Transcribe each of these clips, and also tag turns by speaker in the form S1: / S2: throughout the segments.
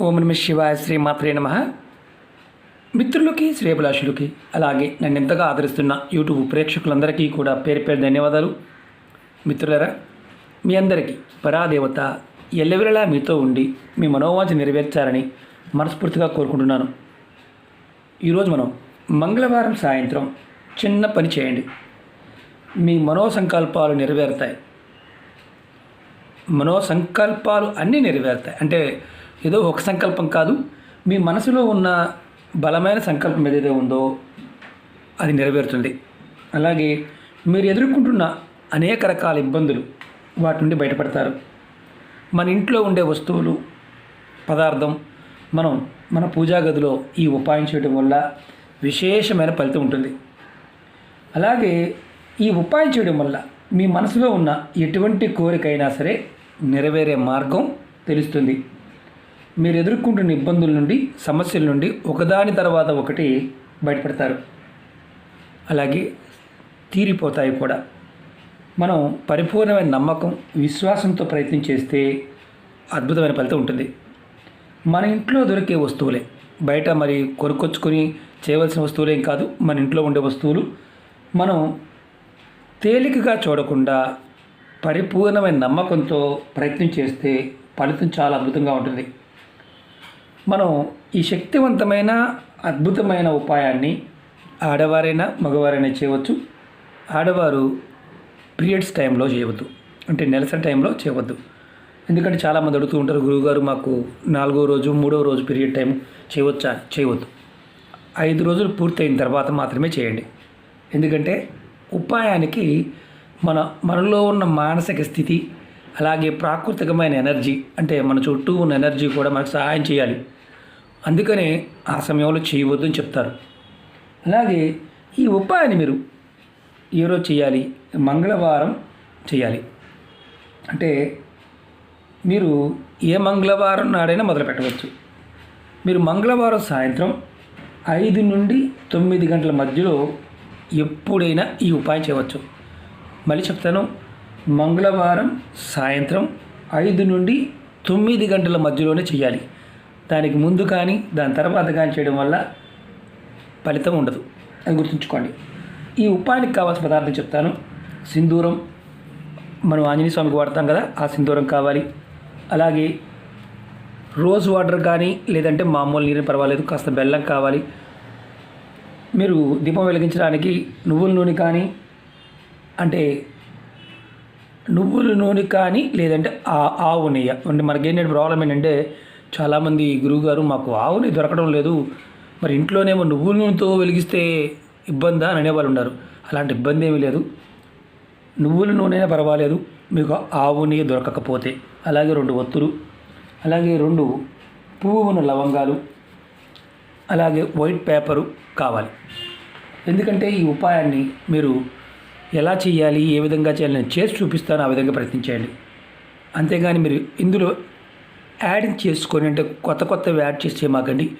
S1: ఓం నమ శివాయ శ్రీ మాత్రే నమ. మిత్రులకి శ్రేభిలాషులకి అలాగే నన్ను ఎంతగా ఆదరిస్తున్న యూట్యూబ్ ప్రేక్షకులందరికీ కూడా పేరు పేరు ధన్యవాదాలు. మిత్రులరా మీ అందరికీ పరాదేవత ఎల్లవెల్లలా మీతో ఉండి మీ మనోవాంఛ నెరవేర్చాలని మనస్ఫూర్తిగా కోరుకుంటున్నాను. ఈరోజు మనం మంగళవారం సాయంత్రం చిన్న పని చేయండి. మీ మనోసంకల్పాలు నెరవేరుతాయి. మనోసంకల్పాలు అన్నీ నెరవేరుతాయి. అంటే ఏదో ఒక సంకల్పం కాదు. మీ మనసులో ఉన్న బలమైన సంకల్పం ఏదైతే ఉందో అది నెరవేరుతుంది. అలాగే మీరు ఎదుర్కొంటున్న అనేక రకాల ఇబ్బందులు వాటి నుండి బయటపడతారు. మన ఇంట్లో ఉండే వస్తువులు పదార్థం మనం మన పూజా గదిలో ఈ ఉపాయం చేయడం వల్ల విశేషమైన ఫలితం ఉంటుంది. అలాగే ఈ ఉపాయం చేయడం వల్ల మీ మనసులో ఉన్న ఎటువంటి కోరికైనా సరే నెరవేరే మార్గం తెలుస్తుంది. మీరు ఎదుర్కొంటున్న ఇబ్బందుల నుండి సమస్యల నుండి ఒకదాని తర్వాత ఒకటి బయటపడతారు. అలాగే తీరిపోతాయి కూడా. మనం పరిపూర్ణమైన నమ్మకం విశ్వాసంతో ప్రయత్నం చేస్తే అద్భుతమైన ఫలితం ఉంటుంది. మన ఇంట్లో దొరికే వస్తువులే. బయట మరి కొనుక్కొచ్చుకొని చేయవలసిన వస్తువులేం కాదు. మన ఇంట్లో ఉండే వస్తువులు. మనం తేలికగా చూడకుండా పరిపూర్ణమైన నమ్మకంతో ప్రయత్నం చేస్తే ఫలితం చాలా అద్భుతంగా ఉంటుంది. మనం ఈ శక్తివంతమైన అద్భుతమైన ఉపాయాన్ని ఆడవారైనా మగవారైనా చేయవచ్చు. ఆడవారు పీరియడ్స్ టైంలో చేయవద్దు. అంటే నెలసరి టైంలో చేయవద్దు. ఎందుకంటే చాలామంది అడుగుతూ ఉంటారు గురువుగారు మాకు నాలుగో రోజు మూడో రోజు పీరియడ్ టైం చేయవచ్చా? చేయవద్దు. ఐదు రోజులు పూర్తయిన తర్వాత మాత్రమే చేయండి. ఎందుకంటే ఉపాయానికి మన మనలో ఉన్న మానసిక స్థితి అలాగే ప్రాకృతికమైన ఎనర్జీ అంటే మన చుట్టూ ఉన్న ఎనర్జీ కూడా మనకు సహాయం చేయాలి. అందుకనే ఆ సమయంలో చేయవద్దని చెప్తారు. అలాగే ఈ ఉపాయాన్ని మీరు ఏ చేయాలి మంగళవారం చేయాలి. అంటే మీరు ఏ మంగళవారం నాడైనా మొదలు పెట్టవచ్చు. మీరు మంగళవారం సాయంత్రం ఐదు నుండి తొమ్మిది గంటల మధ్యలో ఎప్పుడైనా ఈ ఉపాయం చేయవచ్చు. మళ్ళీ చెప్తాను మంగళవారం సాయంత్రం ఐదు నుండి తొమ్మిది గంటల మధ్యలోనే చేయాలి. దానికి ముందు కానీ దాని తర్వాత కానీ చేయడం వల్ల ఫలితం ఉండదు. అని గుర్తుంచుకోండి. ఈ ఉపాయానికి కావాల్సిన పదార్థం చెప్తాను. సింధూరం మనం ఆంజనేయ స్వామికి వాడతాం కదా ఆ సింధూరం కావాలి. అలాగే రోజ్ వాటర్ కానీ లేదంటే మామూలు నీరు పర్వాలేదు కాస్త బెల్లం కావాలి. మీరు దీపం వెలిగించడానికి నువ్వుల నూనె కానీ అంటే నువ్వుల నూనె కానీ లేదంటే ఆ ఆవు నెయ్యి. అంటే మనకి ఏంటంటే ప్రాబ్లం ఏంటంటే చాలామంది గురువుగారు మాకు ఆవుని దొరకడం లేదు. మరి ఇంట్లోనేమో నువ్వుల నూనెతో వెలిగిస్తే ఇబ్బందా? అని అనేవాళ్ళు ఉన్నారు. అలాంటి ఇబ్బంది ఏమీ లేదు. నువ్వుల నూనె పర్వాలేదు. మీకు ఆవు నెయ్యి దొరకకపోతే. అలాగే రెండు ఒత్తులు అలాగే రెండు పువ్వు ఉన్న లవంగాలు అలాగే వైట్ పేపరు కావాలి. ఎందుకంటే ఈ ఉపాయాన్ని మీరు ఎలా చేయాలి ఏ విధంగా చేయాలి నేను చేసి చూపిస్తాను ఆ విధంగా ప్రయత్నించేయండి. అంతేగాని మీరు ఇందులో యాడ్ చేసుకొని అంటే కొత్త కొత్తవి యాడ్ చేసి మాకండి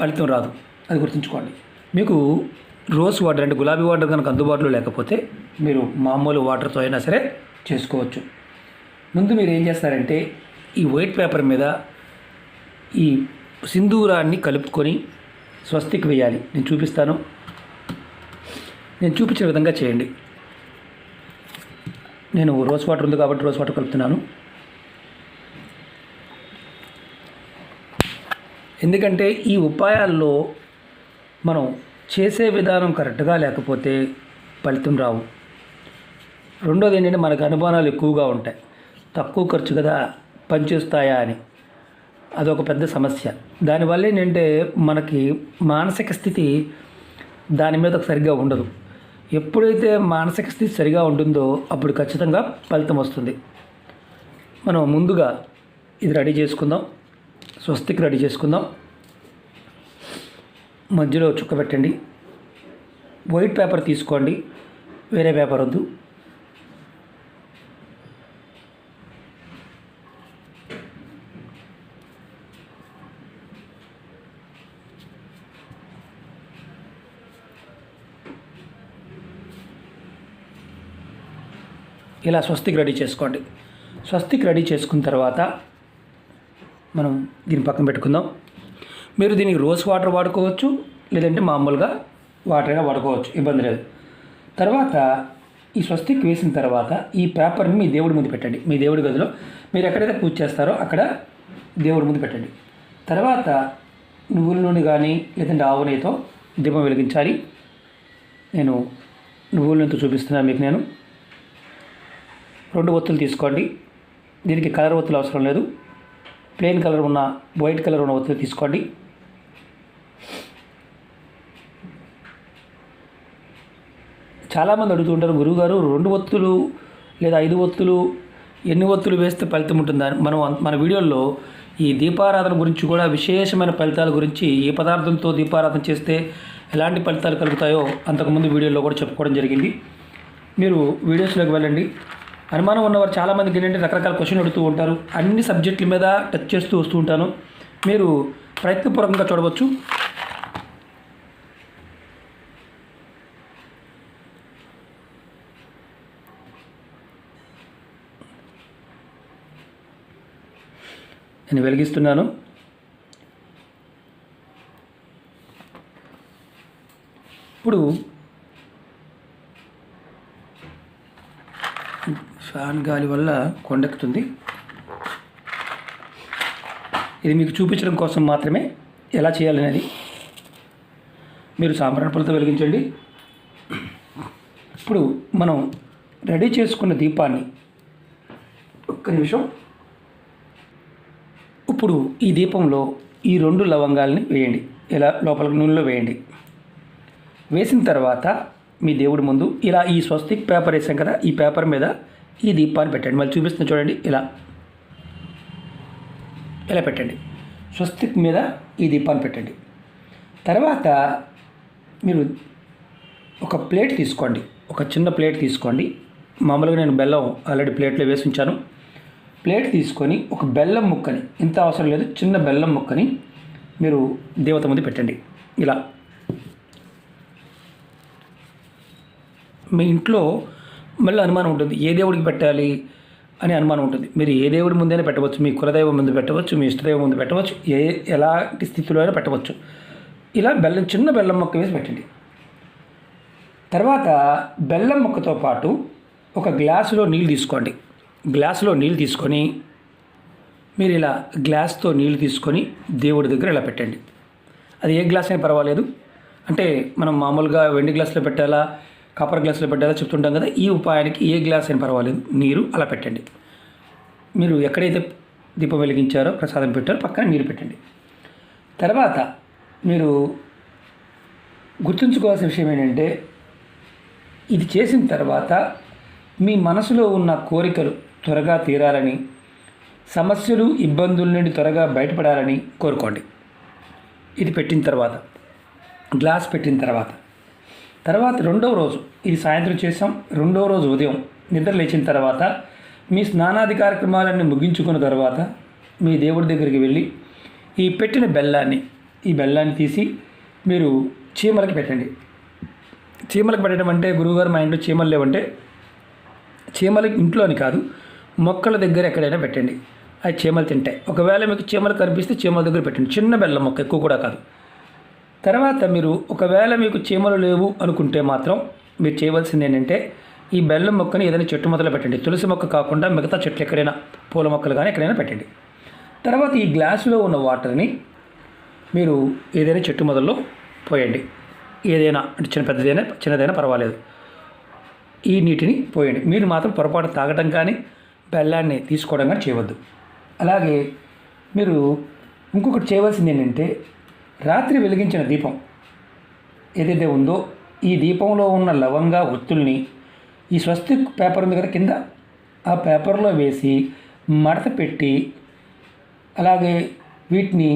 S1: ఫలితం రాదు. అది గుర్తుంచుకోండి. మీకు రోజ్ వాటర్ అంటే గులాబీ వాటర్ కనుక అందుబాటులో లేకపోతే మీరు మామూలు వాటర్తో అయినా సరే చేసుకోవచ్చు. ముందు మీరు ఏం చేస్తారంటే ఈ వైట్ పేపర్ మీద ఈ సింధూరాన్ని కలుపుకొని స్వస్తికి వేయాలి. నేను చూపిస్తాను. నేను చూపించిన విధంగా చేయండి. నేను రోజ్ వాటర్ ఉంది కాబట్టి రోజ్ వాటర్ కలుపుతున్నాను. ఎందుకంటే ఈ ఉపాయాల్లో మనం చేసే విధానం కరెక్ట్గా లేకపోతే ఫలితం రావు. రెండోది ఏంటంటే మనకు అనుమానాలు ఎక్కువగా ఉంటాయి. తక్కువ ఖర్చు కదా పనిచేస్తాయా అని. అదొక పెద్ద సమస్య. దానివల్ల ఏంటంటే మనకి మానసిక స్థితి దాని మీద సరిగ్గా ఉండదు. ఎప్పుడైతే మానసిక స్థితి సరిగా ఉంటుందో అప్పుడు ఖచ్చితంగా ఫలితం వస్తుంది. మనం ముందుగా ఇది రెడీ చేసుకుందాం. స్వస్తికి రెడీ చేసుకుందాం. మధ్యలో చుక్క పెట్టండి. వైట్ పేపర్ తీసుకోండి. వేరే పేపర్ వద్దు. ఇలా స్వస్తికి రెడీ చేసుకోండి. స్వస్తికి రెడీ చేసుకున్న తర్వాత మనం దీని పక్కన పెట్టుకుందాం. మీరు దీనికి రోజ్ వాటర్ వాడుకోవచ్చు లేదంటే మామూలుగా వాటర్ అయినా వాడుకోవచ్చు ఇబ్బంది లేదు. తర్వాత ఈ స్వస్తిక్ వేసిన తర్వాత ఈ పేపర్ని మీ దేవుడి ముందు పెట్టండి. మీ దేవుడి గదిలో మీరు ఎక్కడైతే పూజ చేస్తారో అక్కడ దేవుడి ముందు పెట్టండి. తర్వాత నువ్వుల నూనె కానీ లేదంటే ఆవు నెయ్యితో దీపం వెలిగించాలి. నేను నువ్వుల నూనెతో చూపిస్తున్నాను మీకు నేను. రెండు ఒత్తులు తీసుకోండి. దీనికి కలర్ ఒత్తులు అవసరం లేదు. ప్లెయిన్ కలర్ ఉన్న వైట్ కలర్ ఉన్న ఒత్తులు తీసుకోండి. చాలామంది అడుగుతుంటారు గురువుగారు రెండు ఒత్తులు లేదా ఐదు ఒత్తులు ఎన్ని ఒత్తులు వేస్తే ఫలితం ఉంటుందని మనం మన వీడియోల్లో ఈ దీపారాధన గురించి కూడా విశేషమైన ఫలితాల గురించి ఏ పదార్థంతో దీపారాధన చేస్తే ఎలాంటి ఫలితాలు కలుగుతాయో అంతకుముందు వీడియోలో కూడా చెప్పుకోవడం జరిగింది. మీరు వీడియోస్లోకి వెళ్ళండి. అనుమానం ఉన్నవారు చాలామందికి ఏంటంటే రకరకాల క్వశ్చన్ అడుగుతూ ఉంటారు. అన్ని సబ్జెక్టుల మీద టచ్ చేస్తూ వస్తూ ఉంటాను. మీరు ప్రయత్నపూర్వకంగా చూడవచ్చు. నేను వెలిగిస్తున్నాను. ఇప్పుడు ఫ్యాన్ గాలి వల్ల కొండెక్కుతుంది. ఇది మీకు చూపించడం కోసం మాత్రమే ఎలా చేయాలనేది మీరు సాంబ్రాణి వెలిగించండి. ఇప్పుడు మనం రెడీ చేసుకున్న దీపాన్ని ఒక్క నిమిషం. ఇప్పుడు ఈ దీపంలో ఈ రెండు లవంగాల్ని వేయండి. ఇలా లోపల నూనెలో వేయండి. వేసిన తర్వాత మీ దేవుడి ముందు ఇలా ఈ స్వస్తిక్ పేపర్ వేసాం కదా ఈ పేపర్ మీద ఈ దీపాన్ని పెట్టండి. మళ్ళీ చూపిస్తున్నా చూడండి ఇలా. ఇలా పెట్టండి. స్వస్తిక్ మీద ఈ దీపాన్ని పెట్టండి. తర్వాత మీరు ఒక ప్లేట్ తీసుకోండి. ఒక చిన్న ప్లేట్ తీసుకోండి. మామూలుగా నేను బెల్లం ఆల్రెడీ ప్లేట్లో వేసి ఉంచాను. ప్లేట్ తీసుకొని ఒక బెల్లం ముక్కని ఇంత అవసరం లేదు చిన్న బెల్లం ముక్కని మీరు దేవత ముందు పెట్టండి. ఇలా. మీ ఇంట్లో మళ్ళీ అనుమానం ఉంటుంది. ఏ దేవుడికి పెట్టాలి అని అనుమానం ఉంటుంది. మీరు ఏ దేవుడి ముందైనా పెట్టవచ్చు. మీ కులదైవం ముందు పెట్టవచ్చు. మీ ఇష్టదైవం ముందు పెట్టవచ్చు. ఏ ఎలాంటి స్థితిలో అయినా పెట్టవచ్చు. ఇలా బెల్లం చిన్న బెల్లం మొక్క వేసి పెట్టండి. తర్వాత బెల్లం ముక్కతో పాటు ఒక గ్లాసులో నీళ్ళు తీసుకోండి. గ్లాసులో నీళ్ళు తీసుకొని మీరు ఇలా గ్లాస్తో నీళ్ళు తీసుకొని దేవుడి దగ్గర ఇలా పెట్టండి. అది ఏ గ్లాస్ అయినా పర్వాలేదు. అంటే మనం మామూలుగా వెండి గ్లాసులో పెట్టాలా? కాపర్ గ్లాసులో పెట్టేలా చెప్తుంటాం కదా ఈ ఉపాయానికి ఏ గ్లాస్ అయినా పర్వాలేదు నీరు అలా పెట్టండి. మీరు ఎక్కడైతే దీపం వెలిగించారో ప్రసాదం పెట్టారో పక్కన నీరు పెట్టండి. తర్వాత మీరు గుర్తుంచుకోవాల్సిన విషయం ఏంటంటే ఇది చేసిన తర్వాత మీ మనసులో ఉన్న కోరికలు త్వరగా తీరాలని సమస్యలు ఇబ్బందుల నుండి త్వరగా బయటపడాలని కోరుకోండి. ఇది పెట్టిన తర్వాత గ్లాస్ పెట్టిన తర్వాత. తర్వాత రెండవ రోజు ఇది సాయంత్రం చేసాం రెండవ రోజు ఉదయం నిద్ర లేచిన తర్వాత మీ స్నానాది కార్యక్రమాలన్నీ ముగించుకున్న తర్వాత మీ దేవుడి దగ్గరికి వెళ్ళి ఈ పెట్టిన బెల్లాన్ని ఈ బెల్లాన్ని తీసి మీరు చీమలకి పెట్టండి. చీమలకు పెట్టడం అంటే గురువుగారు మా ఇంట్లో చీమలు లేవంటే చీమలకి ఇంట్లో అని కాదు మొక్కల దగ్గర ఎక్కడైనా పెట్టండి. అవి చీమలు తింటాయి. ఒకవేళ మీకు చీమలు కనిపిస్తే చీమల దగ్గర పెట్టండి. చిన్న బెల్లం మొక్క ఎక్కువ కూడా కాదు. తర్వాత మీరు ఒకవేళ మీకు చీమలు లేవు అనుకుంటే మాత్రం మీరు చేయవలసింది ఏంటంటే ఈ బెల్లం మొక్కని ఏదైనా చెట్టు మొదలు పెట్టండి. తులసి మొక్క కాకుండా మిగతా చెట్లు ఎక్కడైనా పూల మొక్కలు కానీ ఎక్కడైనా పెట్టండి. తర్వాత ఈ గ్లాసులో ఉన్న వాటర్ని మీరు ఏదైనా చెట్టు మొదల్లో పోయండి. ఏదైనా అంటే చిన్న పెద్దదైనా చిన్నదైనా పర్వాలేదు. ఈ నీటిని పోయండి. మీరు మాత్రం పొరపాటు తాగటం కానీ బెల్లాన్ని తీసుకోవడం కానీ చేయవద్దు. అలాగే మీరు ఇంకొకటి చేయవలసింది ఏంటంటే రాత్రి వెలిగించిన దీపం ఏదైతే ఉందో ఈ దీపంలో ఉన్న లవంగా ఒత్తుల్ని ఈ స్వస్తిక్ పేపర్ ఉంది కదా కింద? ఆ పేపర్లో వేసి మడత పెట్టి అలాగే వీటిని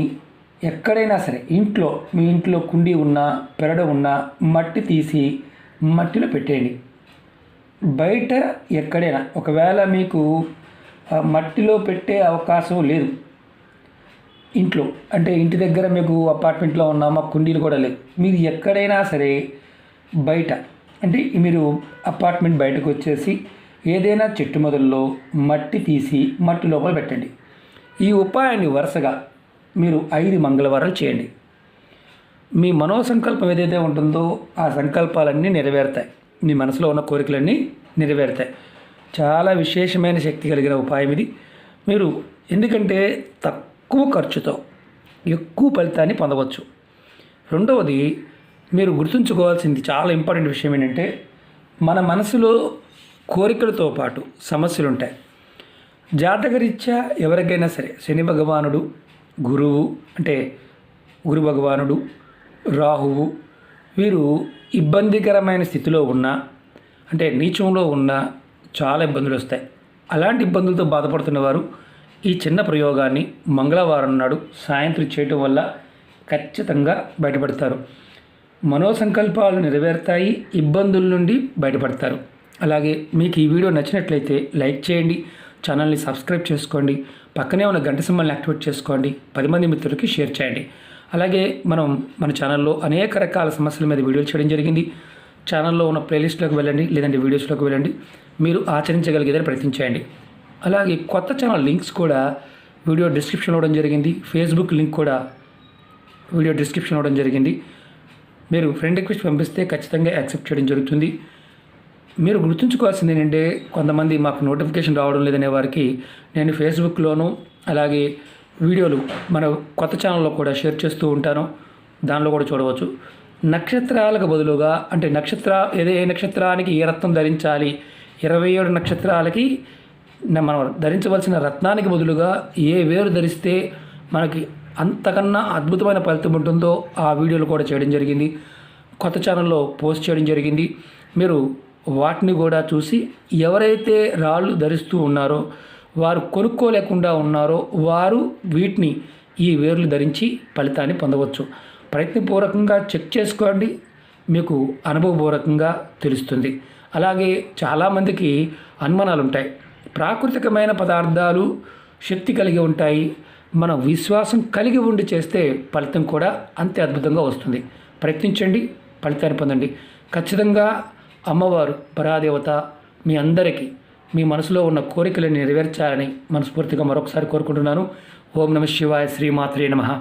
S1: ఎక్కడైనా సరే ఇంట్లో మీ ఇంట్లో కుండీ ఉన్నా పెరడ ఉన్నా మట్టి తీసి మట్టిలో పెట్టేయండి. బయట ఎక్కడైనా ఒకవేళ మీకు మట్టిలో పెట్టే అవకాశం లేదు. ఇంట్లో. అంటే ఇంటి దగ్గర మీకు అపార్ట్మెంట్లో ఉన్నా మా కుండీలు కూడా లేవు. మీరు ఎక్కడైనా సరే బయట అంటే మీరు అపార్ట్మెంట్ బయటకు వచ్చేసి ఏదైనా చెట్టు మొదల్లో మట్టి తీసి మట్టి లోపల పెట్టండి. ఈ ఉపాయాన్ని వరుసగా మీరు ఐదు మంగళవారాలు చేయండి. మీ మనోసంకల్పం ఏదైతే ఉంటుందో ఆ సంకల్పాలన్నీ నెరవేరుతాయి. మీ మనసులో ఉన్న కోరికలన్నీ నెరవేరుతాయి. చాలా విశేషమైన శక్తి కలిగిన ఉపాయం ఇది. మీరు ఎందుకంటే తక్కువ ఖర్చుతో ఎక్కువ ఫలితాన్ని పొందవచ్చు. రెండవది మీరు గుర్తుంచుకోవాల్సింది చాలా ఇంపార్టెంట్ విషయం ఏంటంటే మన మనసులో కోరికలతో పాటు సమస్యలు ఉంటాయి. జాతకరీత్యా ఎవరికైనా సరే శని భగవానుడు గురువు అంటే గురు భగవానుడు రాహువు వీరు ఇబ్బందికరమైన స్థితిలో ఉన్న అంటే నీచంలో ఉన్న చాలా ఇబ్బందులు వస్తాయి. అలాంటి ఇబ్బందులతో బాధపడుతున్న వారు ఈ చిన్న ప్రయోగాన్ని మంగళవారం నాడు సాయంత్రం చేయటం వల్ల ఖచ్చితంగా బయటపడతారు. మనోసంకల్పాలు నెరవేరుతాయి ఇబ్బందుల నుండి బయటపడతారు. అలాగే మీకు ఈ వీడియో నచ్చినట్లయితే లైక్ చేయండి ఛానల్ని సబ్స్క్రైబ్ చేసుకోండి పక్కనే ఉన్న గంట సింబల్ని యాక్టివేట్ చేసుకోండి పది మంది మిత్రులకి షేర్ చేయండి. అలాగే మనం మన ఛానల్లో అనేక రకాల సమస్యల మీద వీడియోలు చేయడం జరిగింది. ఛానల్లో ఉన్న ప్లేలిస్ట్లోకి వెళ్ళండి లేదంటే వీడియోస్లోకి వెళ్ళండి. మీరు ఆచరించగలిగేదని ప్రయత్నించండి అలాగే కొత్త ఛానల్ లింక్స్ కూడా వీడియో డిస్క్రిప్షన్ ఇవ్వడం జరిగింది. ఫేస్బుక్ లింక్ కూడా వీడియో డిస్క్రిప్షన్ ఇవ్వడం జరిగింది. మీరు ఫ్రెండ్ రిక్వెస్ట్ పంపిస్తే ఖచ్చితంగా యాక్సెప్ట్ చేయడం జరుగుతుంది. మీరు గుర్తుంచుకోవాల్సింది ఏంటంటే కొంతమంది మాకు నోటిఫికేషన్ రావడం లేదనే వారికి నేను ఫేస్బుక్లోను అలాగే వీడియోలు మన కొత్త ఛానల్లో కూడా షేర్ చేస్తూ ఉంటాను. దానిలో కూడా చూడవచ్చు. నక్షత్రాలకు బదులుగా అంటే నక్షత్ర ఏదే ఏ నక్షత్రానికి ఏ రత్నం ధరించాలి? ఇరవై ఏడు నక్షత్రాలకి మనం ధరించవలసిన రత్నానికి బదులుగా ఏ వేరు ధరిస్తే మనకి అంతకన్నా అద్భుతమైన ఫలితం ఉంటుందో ఆ వీడియోలు కూడా చేయడం జరిగింది. కొత్త ఛానల్లో పోస్ట్ చేయడం జరిగింది. మీరు వాటిని కూడా చూసి ఎవరైతే రాళ్ళు ధరిస్తూ ఉన్నారో వారు కొనుక్కోలేకుండా ఉన్నారో వారు వీటిని ఈ వేర్లు ధరించి ఫలితాన్ని పొందవచ్చు. ప్రయత్నపూర్వకంగా చెక్ చేసుకోండి. మీకు అనుభవపూర్వకంగా తెలుస్తుంది. అలాగే చాలామందికి అనుమానాలు ఉంటాయి ప్రాకృతికమైన పదార్థాలు శక్తి కలిగి ఉంటాయి. మన విశ్వాసం కలిగి ఉండి చేస్తే ఫలితం కూడా అంతే అద్భుతంగా వస్తుంది. ప్రయత్నించండి ఫలితాన్ని పొందండి. ఖచ్చితంగా అమ్మవారు పరాదేవత మీ అందరికీ మీ మనసులో ఉన్న కోరికలను నెరవేర్చాలని మనస్ఫూర్తిగా మరొకసారి కోరుకుంటున్నాను. ఓం నమ శివాయ శ్రీమాత్రే నమ.